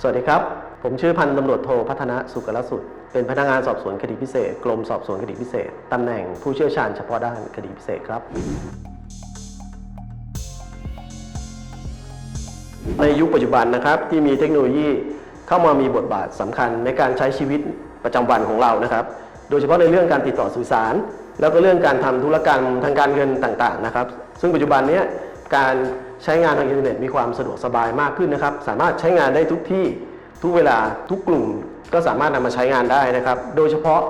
สวัสดีครับ ผมชื่อพันตำรวจโทพัฒนะสุกลสุด เป็นพนักงานสอบสวนคดีพิเศษ กรมสอบสวนคดีพิเศษ ตำแหน่งผู้เชี่ยวชาญเฉพาะด้านคดีพิเศษครับ ในยุคปัจจุบันนะครับที่มีเทคโนโลยีเข้ามามีบทบาทสำคัญในการใช้ชีวิตประจำวันของเรานะครับ โดยเฉพาะในเรื่องการติดต่อสื่อสาร แล้วก็เรื่องการทำธุรกรรมทางการเงินต่างๆนะครับ ซึ่งปัจจุบันนี้การ ใช้งานทางอินเทอร์เน็ตมีความสะดวกสบายมากขึ้นนะครับ สามารถใช้งานได้ทุกที่ทุกเวลาทุกกลุ่มก็สามารถนำมาใช้งานได้นะครับ โดยเฉพาะ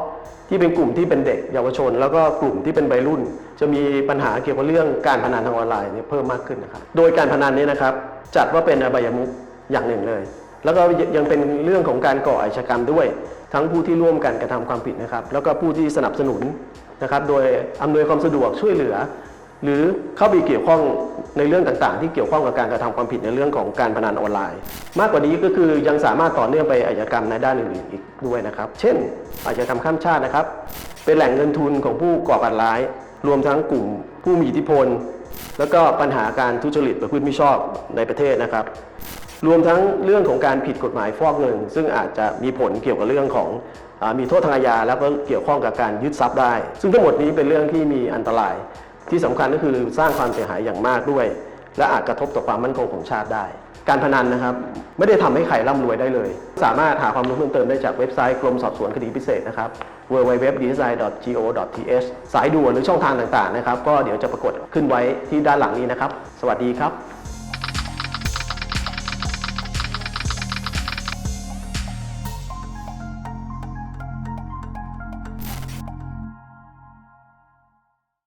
ที่เป็นกลุ่มที่เป็นเด็กเยาวชน แล้วก็กลุ่มที่เป็นวัยรุ่น จะมีปัญหาเกี่ยวกับเรื่องการพนันทางออนไลน์เนี่ยเพิ่มมากขึ้นนะครับ โดยการพนันนี่ยนะครับจัดว่าเป็นอบายมุขอย่างหนึ่งเลย แล้วก็ยังเป็นเรื่องของการก่ออาชญากรรมด้วย ทั้งผู้ที่ร่วมกันกระทำความผิดนะครับ แล้วก็ผู้ที่สนับสนุนนะครับ โดยอำนวยความสะดวกช่วยเหลือ หรือเข้าไปเกี่ยวข้องในเรื่องต่างๆ ที่เกี่ยวข้องกับการกระทำความผิดในเรื่องของการพนันออนไลน์ มากกว่านี้ก็คือยังสามารถต่อเนื่องไปอาชญากรรมในด้านอื่นๆอีกด้วยนะครับ เช่น อาชญากรรมข้ามชาตินะครับ เป็นแหล่งเงินทุนของผู้ก่อการร้าย รวมทั้งกลุ่มผู้มีอิทธิพล แล้วก็ปัญหาการทุจริตประพฤติมิชอบในประเทศนะครับ รวมทั้งเรื่องของการผิดกฎหมายฟอกเงิน ซึ่งอาจจะมีผลเกี่ยวกับเรื่องของอมีโทษทางอาญาแล้วก็เกี่ยวข้องกับการยึดทรัพย์ได้ ซึ่งทั้งหมดนี้เป็นเรื่องที่มีอันตราย ที่สำคัญก็คือสร้างความเสียหายอย่างมากด้วย และอาจกระทบต่อความมั่นคงของชาติได้ การพนันนะครับ ไม่ได้ทำให้ใครร่ำรวยได้เลย สามารถหาความรู้เพิ่มเติมได้จากเว็บไซต์กรมสอบสวนคดีพิเศษนะครับ www.design.go.th สายด่วนหรือช่องทางต่างๆนะครับ ก็เดี๋ยวจะปรากฏขึ้นไว้ที่ด้านหลังนี้นะครับ สวัสดีครับ